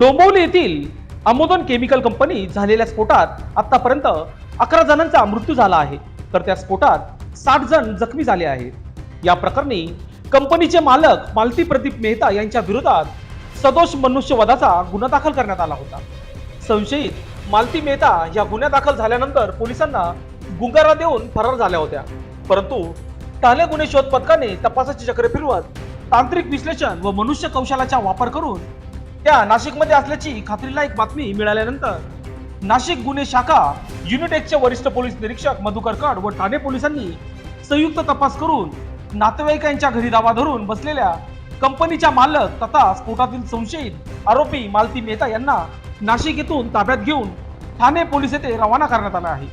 डोंबवली येथील अमोदन chemical company झालेल्या स्फोटात आतापर्यंत अकरा जणांचा मृत्यू झाला आहे. तर त्या स्फोटात साठ जण जखमी झाले आहेत. या प्रकरणी कंपनीचे मालक मालती प्रदीप मेहता यांच्या विरोधात सदोष मनुष्यवधाचा गुन्हा दाखल करण्यात आला होता. संशयित मालती मेहता या गुन्हा दाखल झाल्यानंतर पोलिसांना गुंगारा देऊन फरार झाल्या होत्या. परंतु ठाणे गुन्हे शोध पथकाने तपासाची चक्रे फिरवत तांत्रिक विश्लेषण व मनुष्य कौशलाचा वापर करून त्या नाशिकमध्ये असल्याची खात्रीला एक बातमी मिळाल्यानंतर नाशिक गुन्हे शाखा युनिट एकचे वरिष्ठ पोलीस निरीक्षक मधुकर काड व ठाणे पोलिसांनी संयुक्त तपास करून नातेवाईकांच्या घरी दावा धरून बसलेल्या कंपनीच्या मालक तथा स्फोटातील संशयित आरोपी मालती मेहता यांना नाशिक येथून ताब्यात घेऊन ठाणे पोलीस येथे रवाना करण्यात आला आहे.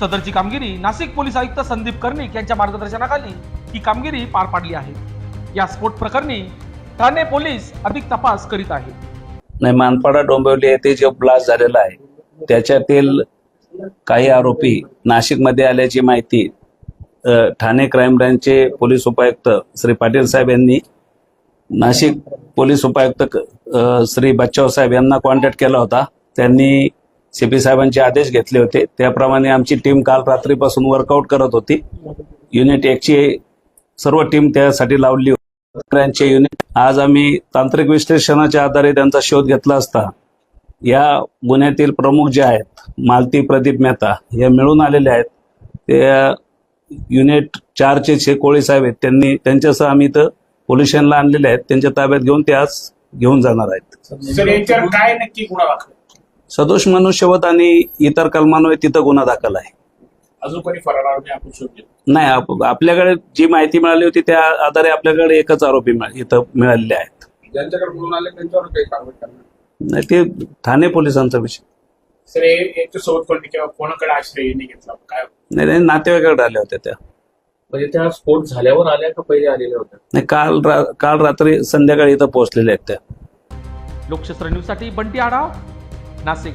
सदरची कामगिरी नाशिक पोलीस आयुक्त संदीप कर्णिक यांच्या मार्गदर्शनाखाली ही कामगिरी पार पाडली आहे. या स्फोट प्रकरणी ठाणे पोलीस अधिक तपास करीत आहेत. नाही मानपाडा डोंबिवली येथे जो ब्लास्ट झालेला आहे त्याच्यातील काही आरोपी नाशिकमध्ये आल्याची माहिती ठाणे क्राईम ब्रँचचे पोलीस उपायुक्त श्री पाटील साहेब यांनी नाशिक पोलीस उपायुक्त श्री बच्चाव साहेब यांना कॉन्टॅक्ट केला होता. त्यांनी सीपी साहेबांचे आदेश घेतले होते. त्याप्रमाणे आमची टीम काल रात्रीपासून वर्कआउट करत होती. युनिट एकची सर्व टीम त्यासाठी लावली होती. ब्रँचचे युनिट आज आम्ही तांत्रिक विश्लेषणाच्या आधारे त्यांचा शोध घेतला असता या गुन्ह्यातील प्रमुख जे आहेत मालती प्रदीप मेहता हे मिळून आलेले आहेत. ते युनिट चारचे जे कोळी साहेब आहेत त्यांनी त्यांच्यासह आम्ही इथं पोलीस स्टेशनला आणलेले आहेत. त्यांच्या ताब्यात घेऊन ते आज घेऊन जाणार आहेत. काय नक्की गुन्हा दाखल सदोष मनुष्यवध आणि इतर कलमान्वये तिथं गुन्हा दाखल आहे. अजून कोणी फरार आरोपी आपण शोधले नाही आप- आपल्याकडे जी माहिती मिळाली होती त्या आधारे आपल्याकडे एकच आरोपी मिळा- इथं मिळालेले आहेत. ज्यांच्याकडे म्हणून आले त्यांच्यावर काही कारवाई करणार नाही. ते ठाणे पोलिसांचा विषय. सर हे याच्या सोबत कोणी किंवा कोणाकडे आश्रय यांनी घेतला? काय? नाही नाही नातेवाईकाकडे आल्या होत्या त्या. म्हणजे त्या स्फोट झाल्यावर आल्या का पहिले आलेल्या होत्या? नाही काल रा- काल रात्री संध्याकाळी इथं पोहोचलेल्या आहेत त्या. लोकशास्त्र न्यूजसाठी बंटी आढाव नाशिक.